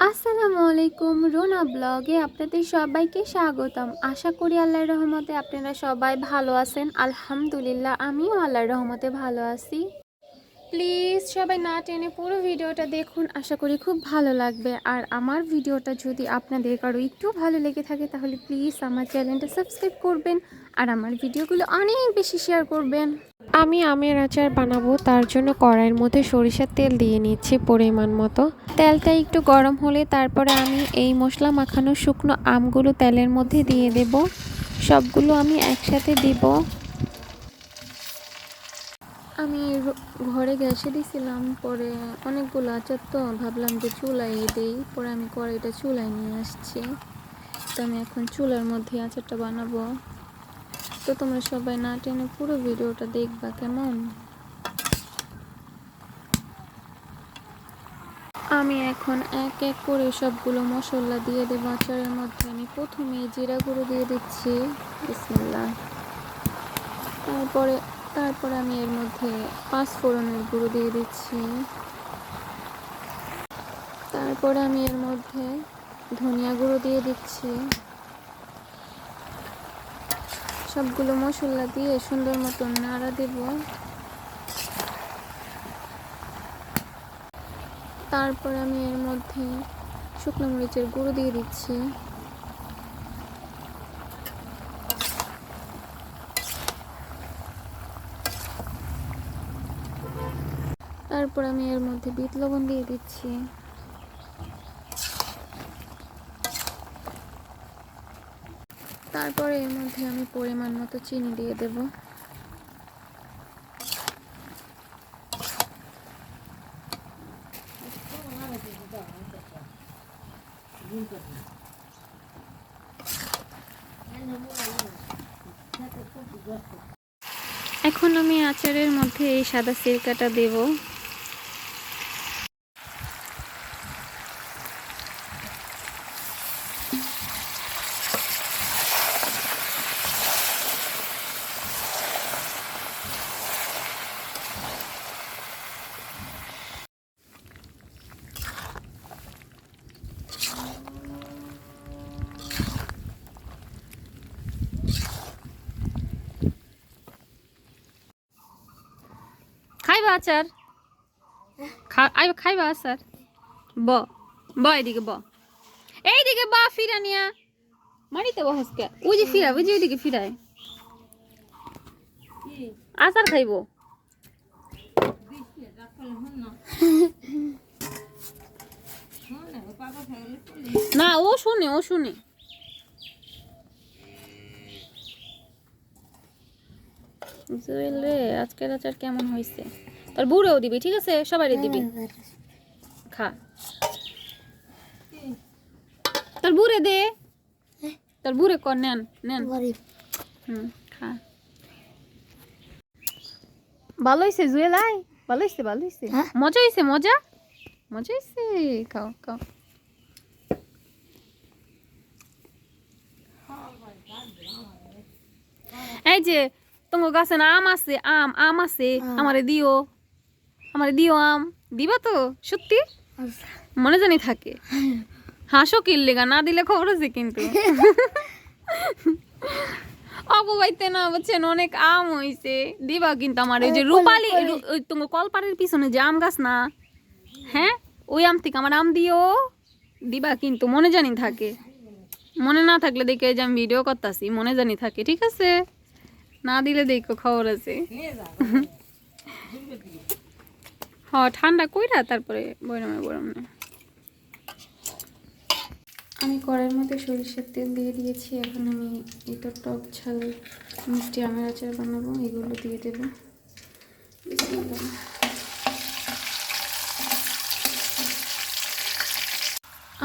আসসালামু আলাইকুম রোনা ব্লগে আপনাদের সবাইকে স্বাগতম। আশা করি আল্লাহর রহমতে আপনারা সবাই ভালো আছেন। আলহামদুলিল্লাহ, আমিও আল্লাহর রহমতে ভালো আছি। প্লিজ সবাই না টেনে পুরো ভিডিওটা দেখুন। আশা করি খুব ভালো লাগবে। আর আমার ভিডিওটা যদি আপনাদের কারও একটু ভালো লেগে থাকে, তাহলে প্লিজ আমার চ্যানেলটা সাবস্ক্রাইব করবেন আর আমার ভিডিওগুলো অনেক বেশি শেয়ার করবেন। আমি আমের আচার বানাবো, তার জন্য কড়াইয়ের মধ্যে সরিষার তেল দিয়ে নিচ্ছি পরিমাণ মতো। তেলটা একটু গরম হলে তারপরে আমি এই মশলা মাখানো শুকনো আমগুলো তেলের মধ্যে দিয়ে দেব। সবগুলো আমি একসাথে দিব। আমি ঘরে গ্যাসে দিছিলাম, পরে অনেকগুলো আচার তো ভাবলাম যে চুলাই দেই, পরে আমি কড়াইটা চুলায় নিয়ে আসছি। তো আমি এখন চুলার মধ্যে আচারটা বানাবো। তো তোমরা সবাই না টেনে পুরো ভিডিওটা দেখবা কেমন? আমি এখন এক এক করে সবগুলো মশলা দিয়ে দেবো আচারের মধ্যে। আমি প্রথমে জিরা গুঁড়ো দিয়ে দিচ্ছি। বিসমিল্লাহ। তারপরে তারপরে আমি এর মধ্যে পাঁচ ফোড়নের গুঁড়ো দিয়ে দিচ্ছি। তারপরে আমি এর মধ্যে ধনিয়া গুঁড়ো দিয়ে দিচ্ছি। সবগুলো মশলা দিয়ে সুন্দর মতন নাড়া দেব। তারপর আমি এর মধ্যে শুকনো মরিচের গুঁড়ো দিয়ে দিচ্ছি। তারপর আমি এর মধ্যে বিট লবণ দিয়ে দিচ্ছি। তারপরে এর মধ্যে আমি পরিমাণ মতো চিনি দিয়ে দেব। এখন আমি আচারের মধ্যে এই সাদা সিরকাটা দেব। খাইবা আচার? খা- আই খাইবা আচার? ব ব এদিকে ব। এইদিকে বা ফিরা নিয়া। মারিতে বহসকে যে ফিরা, ওই যে ওইদিকে ফিরায়। আচার খাইবো। না, ও শুনে ও শুনে। রে, আজকের আচার কেমন হয়েছে তোর বুড়েও দিবি ঠিক আছে? সবাই দিবি। খা। তোর বুড়ে দে। তোর বুড়ে কর নেন নেন। হুম খা। ভালো হয়েছে জুয়েল আয় ভালো হয়েছে ভালো হয়েছে মজা হয়েছে মজা? মজা হয়েছে খাও খাও। এই যে তোমার গাছে না আম আছে আম আম আছে আমারে দিও। আমারে দিও আম দিবা তো? সত্যি? মনে জানি থাকে। হাসো কিনলেগা না দিলে খবর আছে কিন্তু। অপবাইতে না বুঝছেন? অনেক আম হইছে। দিবা কিন্তু আমার ওই যে রূপালি ওই তোমার কলপাড়ের পিছনে যে আম গাছ না হ্যাঁ? ওই আম থেকে আমার আম দিও। দিবা কিন্তু মনে জানি থাকে। মনে না থাকলে দেখে যে আমি ভিডিও করতেছি মনে জানি থাকে ঠিক আছে? না দিলে দেখো খবর আছে। হ, ঠান্ডা কইরা তারপরে বৈরামে বৈরামে। আমি কড়াইয়ের মধ্যে সরিষার তেল দিয়ে দিয়েছি, এখন আমি এটা টক ঝাল, মিষ্টি আমের আচার বানাবো, এগুলো দিয়ে দেবো।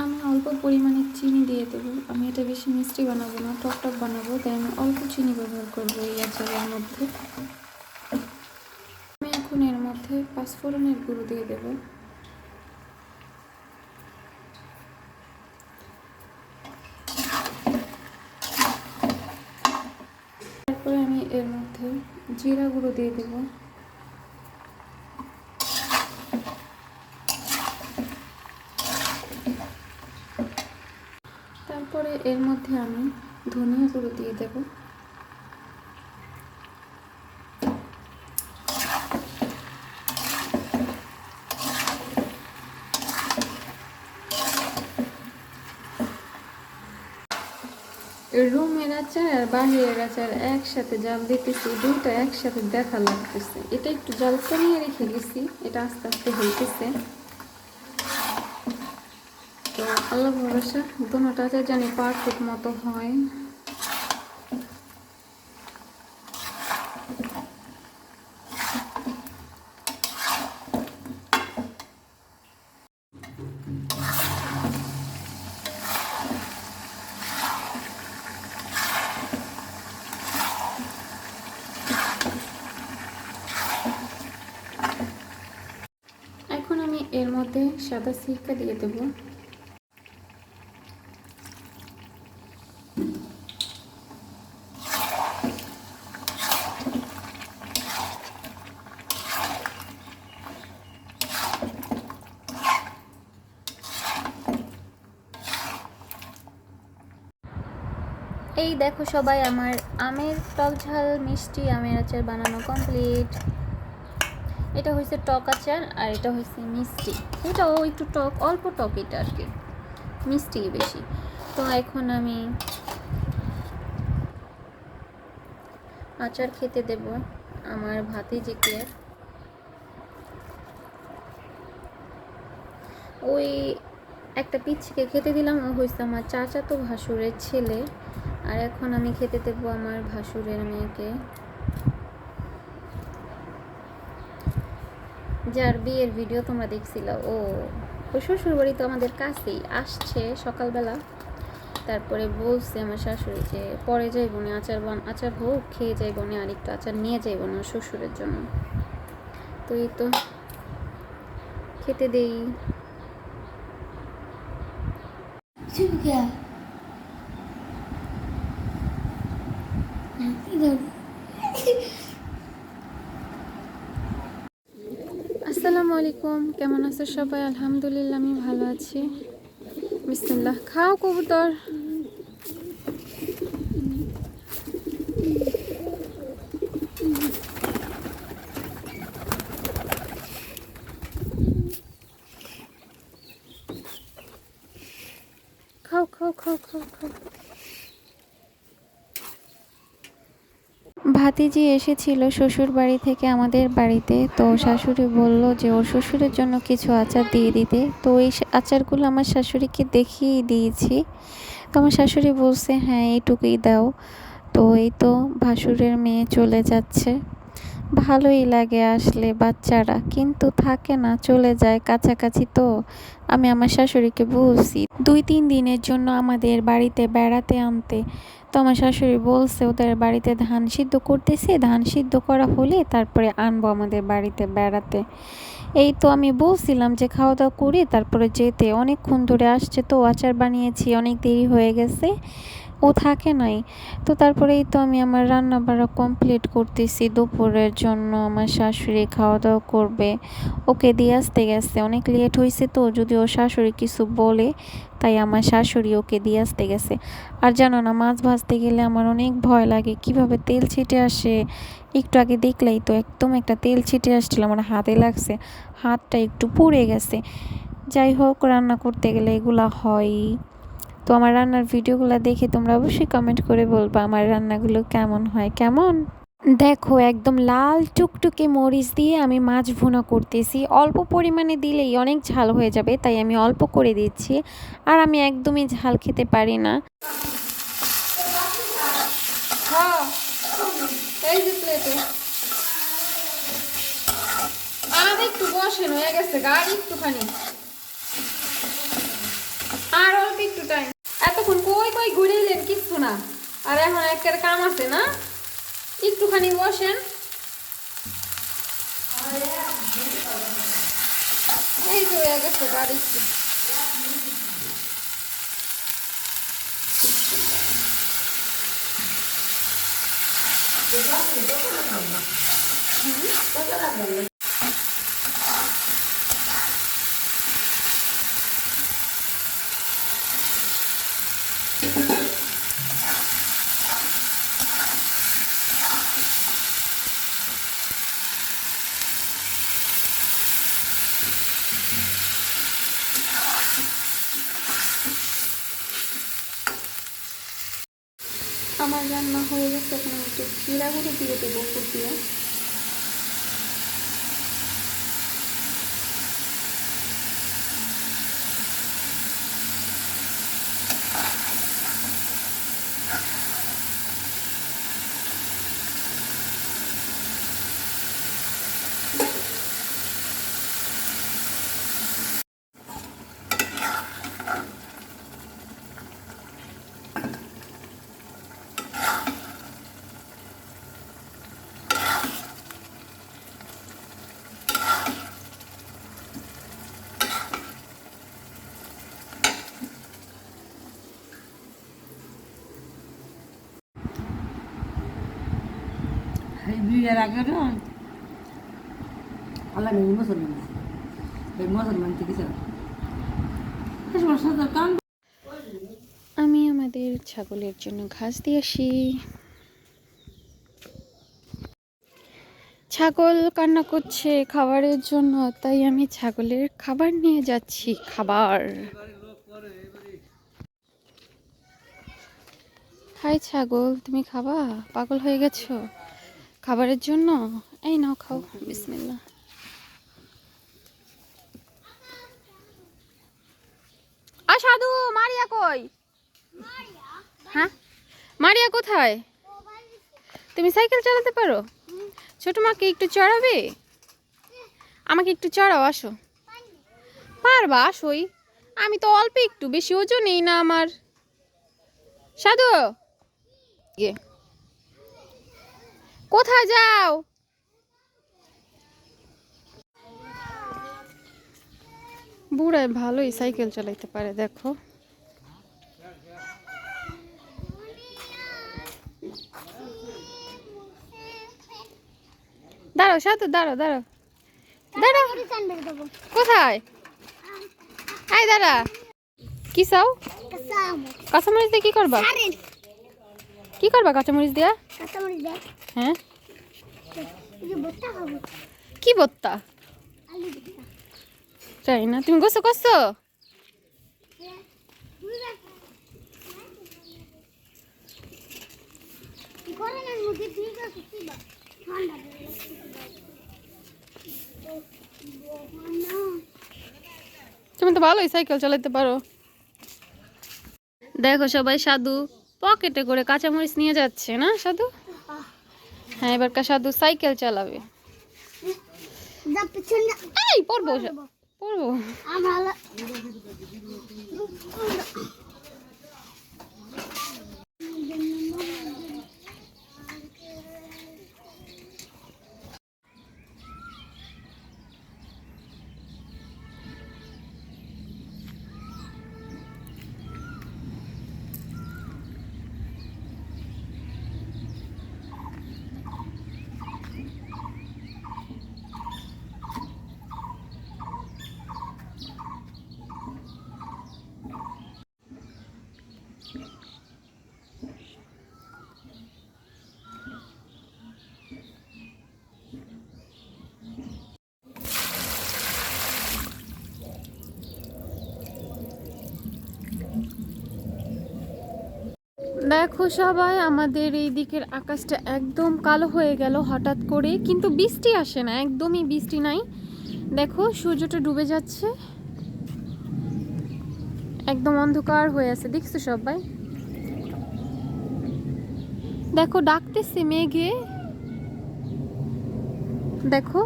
আমি অল্প পরিমাণে চিনি দিয়ে দেবো। আমি এটা বেশি মিষ্টি বানাবো না, টক টক বানাবো, তাই আমি অল্প চিনি ব্যবহার করব এই আচারের মধ্যে। মধ্যে পাঁচফোড়নের গুঁড়ো দিয়ে দেবো। তারপরে আমি এর মধ্যে জিরা গুঁড়ো দিয়ে দেবো। তারপরে এর মধ্যে আমি ধনিয়া গুঁড়ো দিয়ে দেব। রুমের আচার আর বাহিরের আচার একসাথে জাল দিতেছি, দুইটা একসাথে দেখা লাগতেছে। এটা একটু জাল কমিয়ে রেখে গেছি এটা আস্তে আস্তে হইতেছে। তো আল্লাহ ভরসা, দুটা আচার জানি পারফেক্ট মতো হয় এখন আমি এর মধ্যে সাদা সিরকা দিয়ে দেবো এই দেখো সবাই, আমার আমের টক ঝাল, মিষ্টি আমের আচার বানানো কমপ্লিট এটা হয়েছে টক আচার আর এটা হয়েছে মিষ্টি। এটাও একটু টক, অল্প টক এটা আর কি। মিষ্টি বেশি। তো এখন আমি আচার খেতে দেব আমার ভাতে ভাতিজিকে। ওই একটা পিচ্ছিকে খেতে দিলাম, ও হয়েছে আমার চাচা তো ভাসুরের ছেলে। আর এখন আমি খেতে দেবো আমার ভাসুরের মেয়েকে। যার বিয়ের ভিডিও তোমরা দেখছিল, ও ওই শ্বশুর বাড়ি তো আমাদের কাছেই, আসছে সকালবেলা। তারপরে বলছে আমার শাশুড়ি যে, পরে যাই না, আচার বান, আচার হোক, খেয়ে যাই না আর একটু আচার নিয়ে যাইব না শ্বশুরের জন্য। তো এই তো খেতে দেই। चुप আলাইকুম কেমন আছো সবাই? আলহামদুলিল্লাহ আমি ভালো আছি। বিসমিল্লাহ। খাও কবুতর খাও খাও খাও খাও খাও ভাতিজি এসেছিল শ্বশুর বাড়ি থেকে আমাদের বাড়িতে। তো শাশুড়ি বলল যে, ওর শ্বশুরের জন্য কিছু আচার দিয়ে দিতে। তো এই আচারগুলো আমার শাশুড়িকে দেখিয়ে দিয়েছি। তো আমার শাশুড়ি বলছে হ্যাঁ এইটুকুই দাও। তো এই তো ভাসুরের মেয়ে চলে যাচ্ছে। ভালোই লাগে আসলে বাচ্চারা, কিন্তু থাকে না, চলে যায় কাছাকাছি তো। আমি আমার শাশুড়িকে বলছি, দুই তিন দিনের জন্য আমাদের বাড়িতে বেড়াতে আনতে। তো আমার শাশুড়ি বলছে, ওদের বাড়িতে ধান সিদ্ধ করতেছে, ধান সিদ্ধ করা হলে তারপরে আনব আমাদের বাড়িতে বেড়াতে। এই তো আমি বলছিলাম যে খাওয়া দাওয়া করে তারপরে যেতে। অনেকক্ষণ ধরে আসছে তো, আচার বানিয়েছি, অনেক দেরি হয়ে গেছে। ও থাকে নাই। তো তারপরেই তো আমি আমার রান্না বাড়া কমপ্লিট করতেছি দুপুরের জন্য। আমার শাশুড়ি খাওয়া দাওয়া করবে। ওকে দিয়ে আসতে গেছে। অনেক লেট হয়েছে তো, যদি ও শাশুড়ি কিছু বলে, তাই আমার শাশুড়ি ওকে দিয়ে আসতে গেছে। আর জানো না, মাছ ভাজতে গেলে আমার অনেক ভয় লাগে। কীভাবে তেল ছিটে আসে? একটু আগে দেখলেই তো একদম একটা তেল ছিটে আসছিল, আমার হাতে লাগছে। হাতটা একটু পুড়ে গেছে। যাই হোক, রান্না করতে গেলে এগুলা হয়ই তো আমার রান্নার ভিডিওগুলো দেখে তোমরা অবশ্যই কমেন্ট করে বলবা আমার রান্নাগুলো কেমন হয়, কেমন? দেখো, একদম লাল টুকটুকে মরিচ দিয়ে আমি মাছ ভুনা করতেছি। অল্প পরিমাণে দিলেই অনেক ঝাল হয়ে যাবে, তাই আমি অল্প করে দিচ্ছি আর আমি একদমই ঝাল খেতে পারি না। হ্যাঁ আর অল্প একটু টাইম এতক্ষণ কই কই ঘুরে এলেন কিচ্ছু না। আর এখন একের কাম আছে না? একটুখানি বসেন। এই যে হয়ে আমি আমাদের ছাগলের জন্য ঘাস দিয়ে আসি। ছাগল কান্না করছে খাবারের জন্য, তাই আমি ছাগলের খাবার নিয়ে যাচ্ছি, খাবার। হাই ছাগল, তুমি খাবা? পাগল হয়ে গেছো? খাবারের জন্য? এই নাও, খাও। বিসমিল্লা আ, সাধু, মারিয়া কই? হ্যাঁ? মারিয়া কোথায়? তুমি সাইকেল চালাতে পারো? ছোট মাকে একটু চড়াবে? আমাকে একটু চড়াও, আসো। পারবা, আসোই। আমি তো অল্প একটু, বেশি ওজন নেই না আমার। সাধু? ইয়ে। কোথায় যাও? বুড়ায় ভালোই সাইকেল চালাইতে পারে দেখো। দাঁড়াও সাথে দাঁড়াও দাঁড়াও। দাঁড়াও কোথায়? আয় দাঁড়া। কি চাও? কাঁচামরিচ। দিয়ে কি করবা? কি করবা কাঁচামরিচ দিয়া। হ্যাঁ? কি বত্তা তাই না? তুমি গোসো করছ? তুমি তো ভালোই সাইকেল চালাতে পারো। দেখো সবাই সাধু পকেটে করে কাঁচামরিচ নিয়ে যাচ্ছে না সাধু? হ্যাঁ এবার কাসাদু সাইকেল চালাবে। পড়ব পড়ব। দেখো সবাই, আমাদের এই দিকের আকাশটা একদম কালো হয়ে গেল হঠাৎ করে, কিন্তু বৃষ্টি আসে না, একদমই বৃষ্টি নাই। দেখো, সূর্যটা ডুবে যাচ্ছে। একদম অন্ধকার হয়ে আছে, দেখছ সবাই? দেখো, ডাকতেছে মেঘে। দেখো।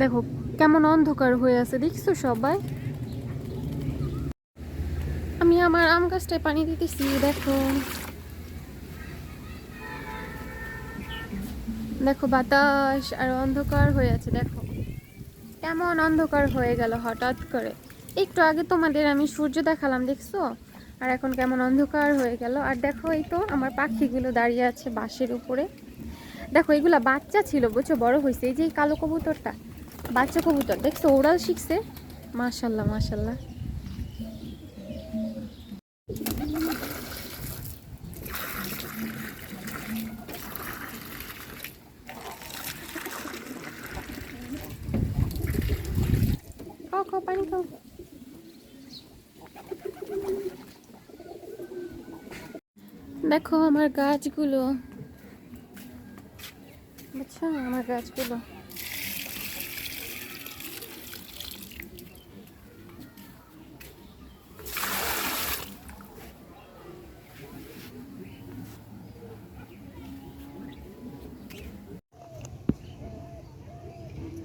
দেখো, কেমন অন্ধকার হয়ে আছে, দেখছ সবাই? আমার আম গাছটায় পানি দিতেছি, দেখো। দেখো বাতাস আর অন্ধকার হয়ে আছে, দেখো। কেমন অন্ধকার হয়ে গেল হঠাৎ করে। একটু আগে তোমাদের আমি সূর্য দেখালাম, দেখছ? আর এখন কেমন অন্ধকার হয়ে গেল। আর দেখো এই তো আমার পাখিগুলো দাঁড়িয়ে আছে বাঁশের উপরে। দেখো, এগুলা বাচ্চা ছিল, বুঝছ? বড় হয়েছে এই যে কালো কবুতরটা, বাচ্চা কবুতর, দেখছ? ওরাল শিখছে। মাশাল্লাহ মাশাল্লাহ। খাও খাও পানি খাও দেখো আমার গাছগুলো। বুঝছ আমার গাছগুলো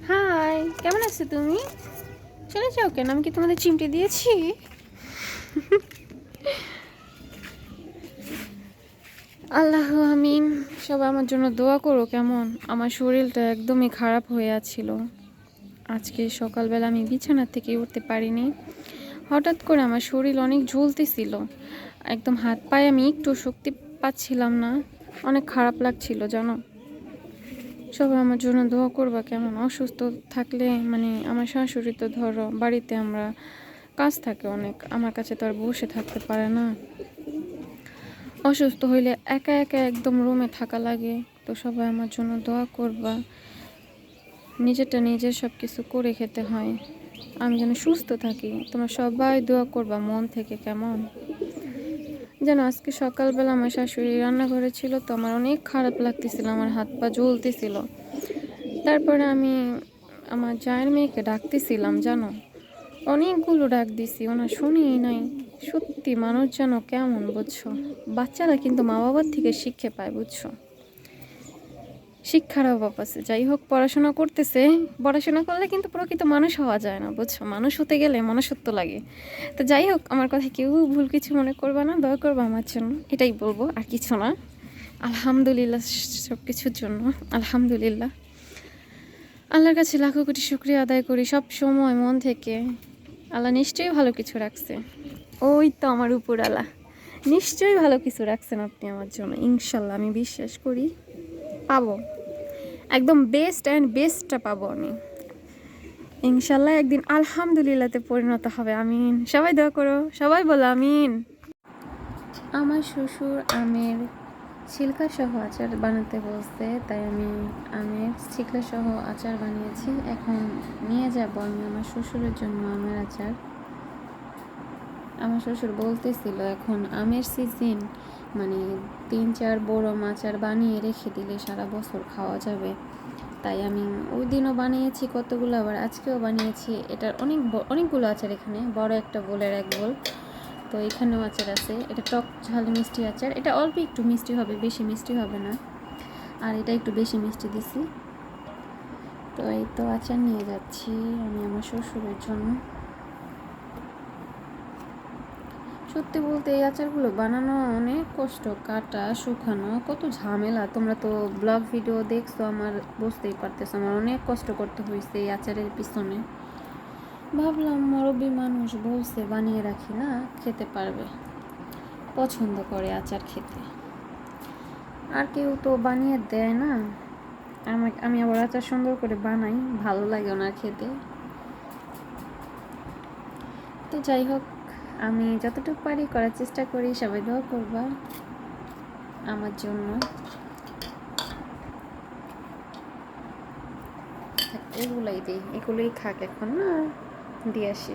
হাই কেমন আছো তুমি চলে যাও কেন? আমি কি তোমাদের চিমটে দিয়েছি? আল্লাহ আমিন। সবাই আমার জন্য দোয়া করো, কেমন? আমার শরীরটা একদমই খারাপ হয়ে আছিল। আজকে সকালবেলা আমি বিছানা থেকে উঠতে পারিনি। হঠাৎ করে আমার শরীর অনেক জ্বলতেছিল একদম হাত পায়ে আমি একটু শক্তি পাচ্ছিলাম না। অনেক খারাপ লাগছিল, জানো? সবাই আমার জন্য দোয়া করবা, কেমন অসুস্থ থাকলে মানে আমার শাশুড়ি তো ধরো বাড়িতে আমরা কাজ থাকে অনেক, আমার কাছে তো আর বসে থাকতে পারে না। অসুস্থ হইলে একা একা একদম রুমে থাকা লাগে, তো সবাই আমার জন্য দোয়া করবা। নিজেরটা নিজে সব কিছু করে খেতে হয়, আমি যেন সুস্থ থাকি, তোমরা সবাই দোয়া করবা মন থেকে, কেমন? যেন আজকে সকালবেলা আমার শাশুড়ি রান্না করেছিল তো আমার অনেক খারাপ লাগতেছিল, আমার হাত পা জ্বলতেছিল। তারপরে আমি আমার জায়ের মেয়েকে ডাকতেছিলাম, জানো? অনেকগুলো ডাক দিছি ওনা শুনিই নাই। সত্যি মানুষ যেন কেমন, বুঝছ? বাচ্চারা কিন্তু মা বাবার থেকে শিক্ষা পায়, বুঝছ? শিক্ষার অভাব আছে। যাই হোক পড়াশোনা করতেছে। পড়াশোনা করলে কিন্তু প্রকৃত মানুষ হওয়া যায় না, বুঝছ? মানুষ হতে গেলে মনুষ্যত্ব লাগে। তো যাই হোক আমার কথা কেউ ভুল কিছু মনে করবে না, দয়া করবে আমার জন্য। এটাই বলব, আর কিছু না। আলহামদুলিল্লাহ সব কিছুর জন্য, আলহামদুলিল্লাহ। আল্লাহর কাছে লাখো কোটি শুক্রিয়া আদায় করি, সব সময় মন থেকে। আল্লাহ নিশ্চয়ই ভালো কিছু রাখছে। ওই তো আমার উপর আল্লাহ। নিশ্চয়ই ভালো কিছু রাখছেন আপনি আমার জন্য, ইনশাল্লাহ, আমি বিশ্বাস করি। পাবো। একদম বেস্ট অ্যান্ড বেস্টটা পাবো আমি। ইনশাল্লাহ একদিন আলহামদুলিল্লাহতে পরিণত হবে, আমিন। সবাই দোয়া করো, সবাই বলো আমিন। আমার শ্বশুর আমের ছিলকা সহ আচার বানাতে বলছে, তাই আমি আমের ছিলকা সহ আচার বানিয়েছি। এখন নিয়ে যাব আমি আমার শ্বশুরের জন্য আমের আচার। আমার শ্বশুর বলতেছিল, এখন আমের সিজন মানে তিন চার বড় আচার বানিয়ে রেখে দিলে সারা বছর খাওয়া যাবে। তাই আমি ওই দিনও বানিয়েছি কতগুলো, আবার আজকেও বানিয়েছি। এটার অনেক অনেকগুলো আচার এখানে, বড় একটা বোলের এক বোল। তো এখানেও আচার আছে। এটা টক ঝাল মিষ্টি আচার। এটা অল্প একটু মিষ্টি হবে, বেশি মিষ্টি হবে না। আর এটা একটু বেশি মিষ্টি দিছি। তো এই তো আচার নিয়ে যাচ্ছি আমি আমার শ্বশুরের জন্য। সত্যি বলতে এই আচারগুলো বানানো অনেক কষ্ট, কাটা, শুকানো, কত ঝামেলা। তোমরা তো ব্লগ ভিডিও দেখছ, আমার বুঝতেই পারতেছো, আমার অনেক কষ্ট করতে হয়েছে এই আচারের পিছনে। ভাবলাম মুরব্বী মানুষ বলছে বানিয়ে রাখি না, খেতে পারবে। পছন্দ করে আচার খেতে। আর কেউ তো বানিয়ে দেয় না। আমাকে আমি আবার আচার সুন্দর করে বানাই, ভালো লাগে ওনার খেতে। তো যাই হোক আমি যতটুকু পারি করার চেষ্টা করি, সবাই দোয়া করবা আমার জন্য। এগুলাই দিই, এগুলোই খাক এখন না দিয়ে আসি।